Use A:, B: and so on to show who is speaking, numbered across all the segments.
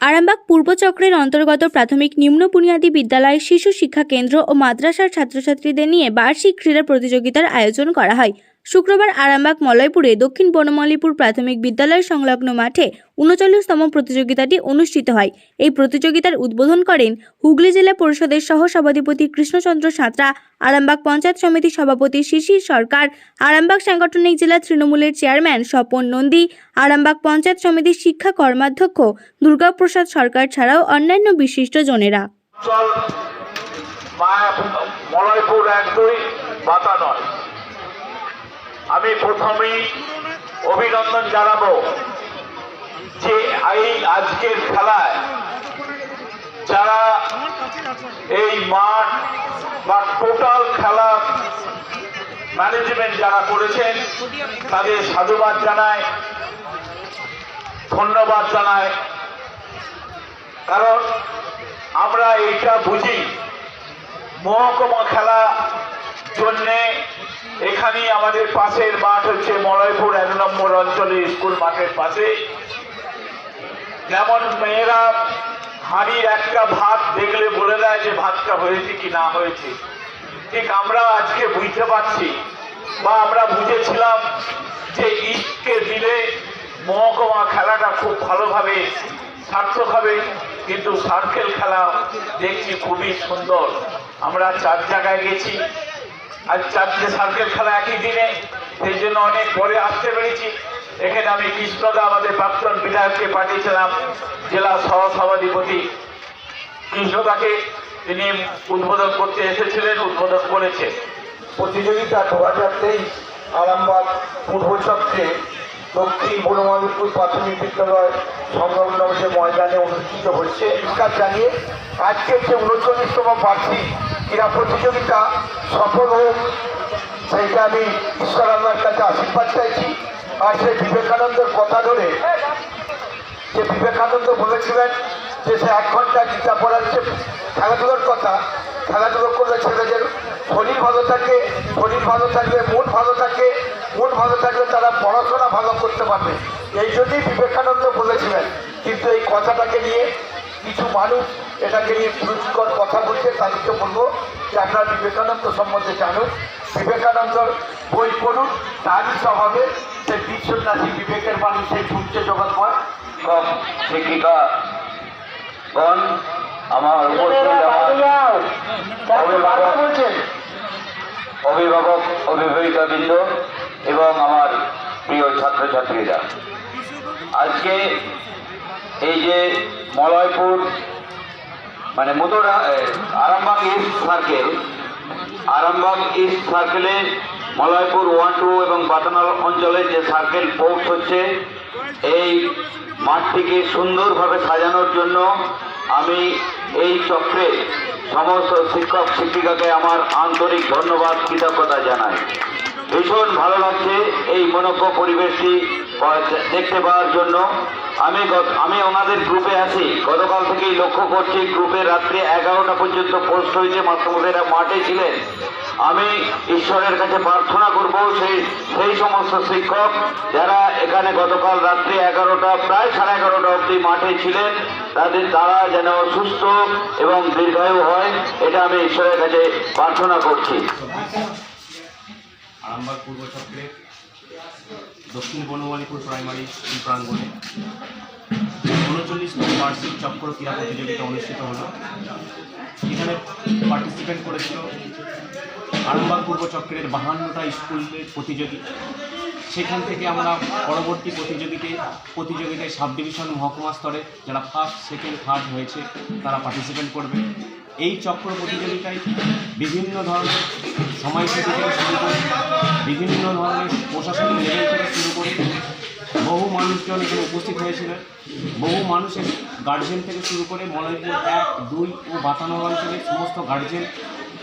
A: আরামবাগ পূর্বচক্রের অন্তর্গত প্রাথমিক নিম্ন বুনিয়াদী বিদ্যালয় শিশু শিক্ষা কেন্দ্র ও মাদ্রাসার ছাত্রছাত্রীদের নিয়ে বার্ষিক ক্রীড়া প্রতিযোগিতার আয়োজন করা হয়। শুক্রবার আরামবাগ, মলয়পুরে দক্ষিণ বনমালীপুর প্রাথমিক বিদ্যালয় সংলগ্ন মাঠে উনচল্লিশতম প্রতিযোগিতাটি অনুষ্ঠিত হয়। এই প্রতিযোগিতার উদ্বোধন করেন হুগলি জেলা পরিষদের সহ সভাধিপতি কৃষ্ণচন্দ্র সাঁতরা, আরামবাগ পঞ্চায়েত সমিতির সভাপতি শিশির সরকার, আরামবাগ সাংগঠনিক জেলা তৃণমূলের চেয়ারম্যান স্বপন নন্দী, আরামবাগ পঞ্চায়েত সমিতির শিক্ষা কর্মাধ্যক্ষ দুর্গাপ্রসাদ সরকার ছাড়াও অন্যান্য বিশিষ্ট জনেরা।
B: মলয়পুর এক বাতা নয়। আমি প্রথমেই অভিনন্দন জানাব যে এই আজকের খেলায় যারা এই মাঠ বা টোটাল খেলা ম্যানেজমেন্ট যারা করেছেন, তাদের সাধুবাদ জানায়, ধন্যবাদ জানায়। কারণ আমরা এইটা বুঝি, মহকুমা খেলা জন্যে এখানেই আমাদের পাশের মাঠ হচ্ছে মলয়পুর এক নম্বর অঞ্চলে স্কুল মাঠের পাশে। যেমন মেয়েরা হাঁড়ির একটা ভাত দেখলে বলে দেয় যে ভাতটা হয়েছে কি না হয়েছে। ঠিক আমরা আজকে বুঝতে পারছি বা আমরা বুঝেছিলাম যে ঈদকে দিলে মহকুমা খেলাটা খুব ভালোভাবে সার্থক হবে, কিন্তু সার্কেল খেলা দেখছি খুবই সুন্দর। আমরা চার জায়গায় গেছি। আজ চারটে সার্কেল খেলা একই দিনে, সেই জন্য অনেক পরে আসতে পেরেছি। এখানে আমি কৃষ্ণদা, আমাদের প্রাক্তন বিধায়ককে পাঠিয়েছিলাম, জেলা সহ সভাধিপতি কৃষ্ণদাকে তিনি উদ্বোধন করতে এসেছিলেন উদ্বোধন করেছে
C: প্রতিযোগিতা দু হাজার তেইশ আরামবাগ পূর্বচক্রে দক্ষিণ বনমালীপুর প্রাথমিক বিদ্যালয় সংলগ্ন ময়দানে অনুষ্ঠিত হচ্ছে। জানিয়ে আজকের যে উনচল্লিশতম বার্ষিক ক্রীড়া প্রতিযোগিতা সফল হোক, সেইটা আমি ঈশ্বর আল্লাহর কাছে আশীর্বাদ চাইছি। আর সেই বিবেকানন্দের কথা ধরে যে বিবেকানন্দ বলেছিলেন যে সে এক ঘণ্টা গীতা পড়ার যে খেলাধুলোর কথা, খেলাধুলো করলে ছেলেদের শরীর ভালো থাকে, শরীর ভালো থাকলে মন ভালো থাকে, মন ভালো থাকলে তারা পড়াশোনা ভালো করতে পারবে। এই জন্যই বিবেকানন্দ বলেছিলেন। কিন্তু এই কথাটাকে নিয়ে কিছু মানুষ এটাকে নিয়ে পুরস্কর কথা বলছে তাদেরকে বলব যে আপনারা বিবেকানন্দ সম্বন্ধে জানুন। বিবেকানন্দর বই পড়ুন তারই স্বভাবে সে বিশ্বন্যাসী বিবেকের বাণী সেই সূর্য জগৎময়।
D: শিক্ষক শিক্ষিকা গণ আমার উপস্থিত আমার অভিভাবক অভিভাবক অভিভাবিকা বৃন্দ এবং আমার প্রিয় ছাত্রছাত্রীরা। আজকে এই যে মলয়পুর মানে মুদরা Arambagh east circle Arambagh east সার্কেলে Malaypur one two এবং বাটানাল অঞ্চলে যে সার্কেল পোস্ট হচ্ছে, এই মাঠটিকে সুন্দরভাবে সাজানোর জন্য আমি এই চক্রে সমস্ত শিক্ষক, শিক্ষিকাকে আমার আন্তরিক ধন্যবাদ, কৃতজ্ঞতা জানাই। ভীষণ ভালো লাগছে এই মনজ্ঞ পরিবেশটি দেখতে পাওয়ার জন্য। আমি আমি ওনাদের গ্রুপে আছি। গতকাল থেকেই লক্ষ্য করছি গ্রুপে রাত্রে এগারোটা পর্যন্ত পোস্ট হয়েছে মাস্টারমশাইরা মাঠে ছিলেন। আমি ঈশ্বরের কাছে প্রার্থনা করব সেই সেই সমস্ত শিক্ষক যারা এখানে গতকাল রাত্রে এগারোটা, প্রায় সাড়ে এগারোটা অবধি মাঠে ছিলেন, তাদের, তারা যেন সুস্থ এবং দীর্ঘায়ু হয়, এটা আমি ঈশ্বরের কাছে প্রার্থনা করছি।
E: আরামবাগ পূর্ব দক্ষিণ বনমালীপুর প্রাইমারি স্কুল প্রাঙ্গণে উনচল্লিশতম বার্ষিক চক্র ক্রীড়া প্রতিযোগিতা অনুষ্ঠিত হলো। এখানে পার্টিসিপেট করেছিল আরামবাগ পূর্ব চক্রের বাহান্নটা স্কুলের প্রতিযোগী। সেখান থেকে আমরা পরবর্তী প্রতিযোগিতায় প্রতিযোগিতায় সাব ডিভিশন মহকুমা স্তরে যারা ফার্স্ট সেকেন্ড থার্ড হয়েছে, তারা পার্টিসিপেট করবে। এই চক্র প্রতিযোগিতায় বিভিন্ন ধরনের সময়সূচি থেকে শুরু করে, বিভিন্ন ধরনের প্রশাসনিক লেভেল থেকে শুরু করে, বহু মানুষজন এখানে উপস্থিত হয়েছিলেন বহু মানুষের গার্জেন থেকে শুরু করে মলয়পুর এক, দুই ও বাতানগর অঞ্চলের সমস্ত গার্জেন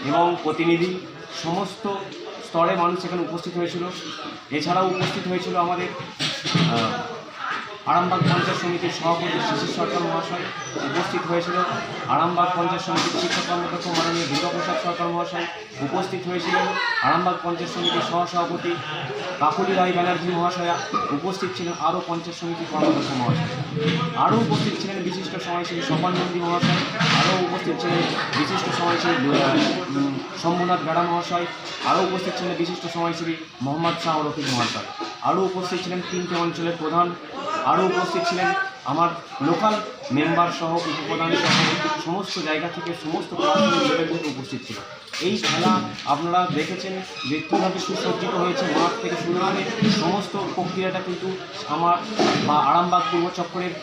E: এবং প্রতিনিধি, সমস্ত স্তরে মানুষ এখানে উপস্থিত হয়েছিল। এছাড়াও উপস্থিত হয়েছিল আমাদের আরামবাগ পঞ্চায়েত সমিতির সভাপতি শিশির সরকার মহাশয় উপস্থিত হয়েছিল। আরামবাগ পঞ্চায়েত সমিতির শিক্ষা কর্মকর্তা মাননীয় দুর্গাপ্রসাদ সরকার মহাশয় উপস্থিত হয়েছিলেন আরামবাগ পঞ্চায়েত সমিতির সহসভাপতি কাকুলি রায় ব্যানার্জি মহাশয়া উপস্থিত ছিলেন। আরও পঞ্চায়েত সমিতির কর্মকর্তা মহাশয়। আরও উপস্থিত ছিলেন বিশিষ্ট সমাজসেবী স্বপন নন্দী মহাশয়। আরও উপস্থিত ছিলেন বিশিষ্ট উম, শম্ভুনাথ বেড়া মহাশয়। আরও উপস্থিত ছিলেন বিশিষ্ট সমাজসেবী মোহাম্মদ শাহ রফিক মহাশয়। আরও উপস্থিত ছিলেন তিনটে অঞ্চলের প্রধান আরও উপস্থিত ছিলেন আমার লোকাল মেম্বার সহ, উপপ্রধান সহ, সমস্ত জায়গা থেকে সমস্ত প্রশাসনিক উপস্থিত ছিল। এই খেলা আপনারা দেখেছেন যে কীভাবে সুসজ্জিত হয়েছে মাঠ থেকে শুরু করে সমস্ত প্রক্রিয়াটা কিন্তু আমার বা আরামবাগ পূর্ব চক্রের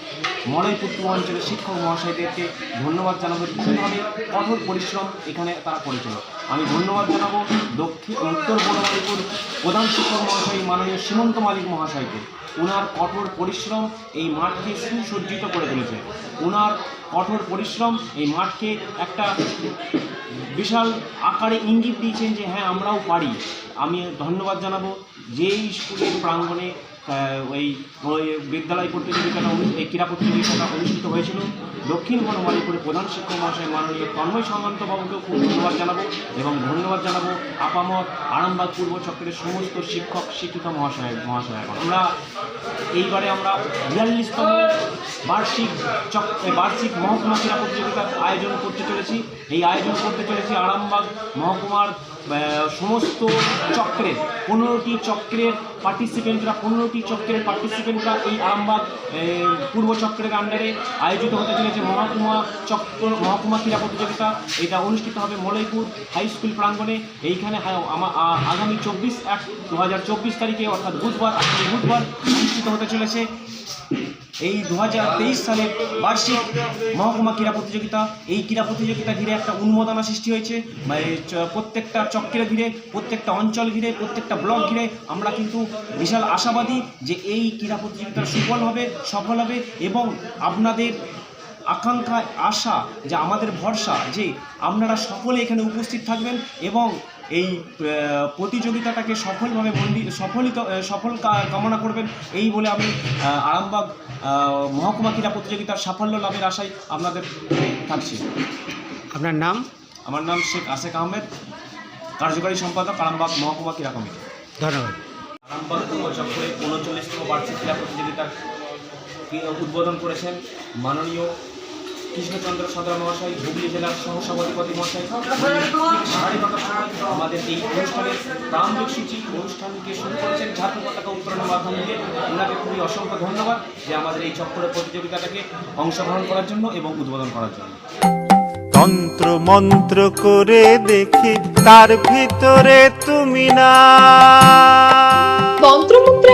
E: মলয়পুর পূর্বাঞ্চলের শিক্ষক মহাশয়দেরকে ধন্যবাদ জানাব। কীভাবে কঠোর পরিশ্রম এখানে তারা করেছিল। আমি ধন্যবাদ জানাব দক্ষিণ উত্তর বনমালীপুর প্রধান শিক্ষক মহাশয় মাননীয় সীমন্ত মালিক মহাশয়কে। ওনার কঠোর পরিশ্রম এই মাঠকে সুসজ্জিত করে তুলেছে। ওনার কঠোর পরিশ্রম এই মাঠকে একটা বিশাল আকারে ইঙ্গিত দিয়েছেন যে হ্যাঁ আমরাও পারি। আমি ধন্যবাদ জানাব যে স্কুলের প্রাঙ্গণে ওই ওই বিদ্যালয় প্রতিযোগিতাটা এই ক্রীড়া প্রতিযোগিতাটা অনুষ্ঠিত হয়েছিল দক্ষিণ বনমালীপুরের প্রধান শিক্ষক মহাশয় মাননীয় তন্ময় সামন্ত বাবুকেও খুব ধন্যবাদ জানাব এবং ধন্যবাদ জানাব আপামত আরামবাগ পূর্ব চক্রের সমস্ত শিক্ষক, শিক্ষিকা মহাশয় মহাশয় আমরা এইবারে আমরা বিয়াল্লিশতম বার্ষিক চক বার্ষিক মহকুমা ক্রীড়া প্রতিযোগিতার আয়োজন করতে চলেছি। এই আয়োজন করতে চলেছি আরামবাগ মহকুমার সমস্ত চক্রের পনেরোটি চক্রের পার্টিসিপেন্টরা পনেরোটি চক্রের পার্টিসিপেন্টরা এই আরামবাগ পূর্ব চক্রের আন্ডারে আয়োজিত হতে চলেছে মহাকুমা চক্র, মহাকুমা ক্রীড়া প্রতিযোগিতা। এটা অনুষ্ঠিত হবে মলয়পুর হাই স্কুল প্রাঙ্গণে। এইখানে আগামী চব্বিশ এক দু তারিখে, অর্থাৎ বুধবার বুধবার অনুষ্ঠিত হতে চলেছে। এই দু হাজার তেইশ সালের বার্ষিক মহকুমা ক্রীড়া প্রতিযোগিতা, এই ক্রীড়া প্রতিযোগিতা ঘিরে একটা উন্মাদনা সৃষ্টি হয়েছে। বা প্রত্যেকটা চক্রে ঘিরে, প্রত্যেকটা অঞ্চল ঘিরে, প্রত্যেকটা ব্লক ঘিরে আমরা কিন্তু বিশাল আশাবাদী যে এই ক্রীড়া প্রতিযোগিতা সুফল হবে, সফল হবে এবং আপনাদের আকাঙ্ক্ষা আশা, যে আমাদের ভরসা যে আপনারা সকলে এখানে উপস্থিত থাকবেন এবং এই প্রতিযোগিতাটাকে সফলভাবে বন্দি সফলিত সফল কামনা করবেন। এই বলে আমি আরামবাগ মহকুমা ক্রীড়া প্রতিযোগিতার সাফল্য লাভের আশায় আপনাদের থাকছি।
F: আপনার নাম?
E: আমার নাম শেখ আশেক আহমেদ কার্যকারী সম্পাদক আরামবাগ মহকুমা ক্রীড়া কমিটি।
F: ধন্যবাদ।
E: আরামবাগ চক্রে উনচল্লিশতম বার্ষিক ক্রীড়া প্রতিযোগিতার উদ্বোধন করেছেন মাননীয় কৃষ্ণচন্দ্র সদর মহাশয় হুগলি জেলার সহসভাধিপতি মহাশয় সাড়ে নটার সময় আমাদের এই অনুষ্ঠানের প্রারম্ভিক সূচি অনুষ্ঠানকে শুরু করেছেন জাতীয় পতাকা উত্তোলনের মাধ্যম দিয়ে। ওনাকে খুবই অসংখ্য ধন্যবাদ যে আমাদের এই চক্র প্রতিযোগিতাটাকে অংশগ্রহণ করার জন্য এবং উদ্বোধন করার জন্য।
G: তন্ত্র মন্ত্র করে দেখি তার ভিতরে তুমি না।
H: তন্ত্রমন্ত্রে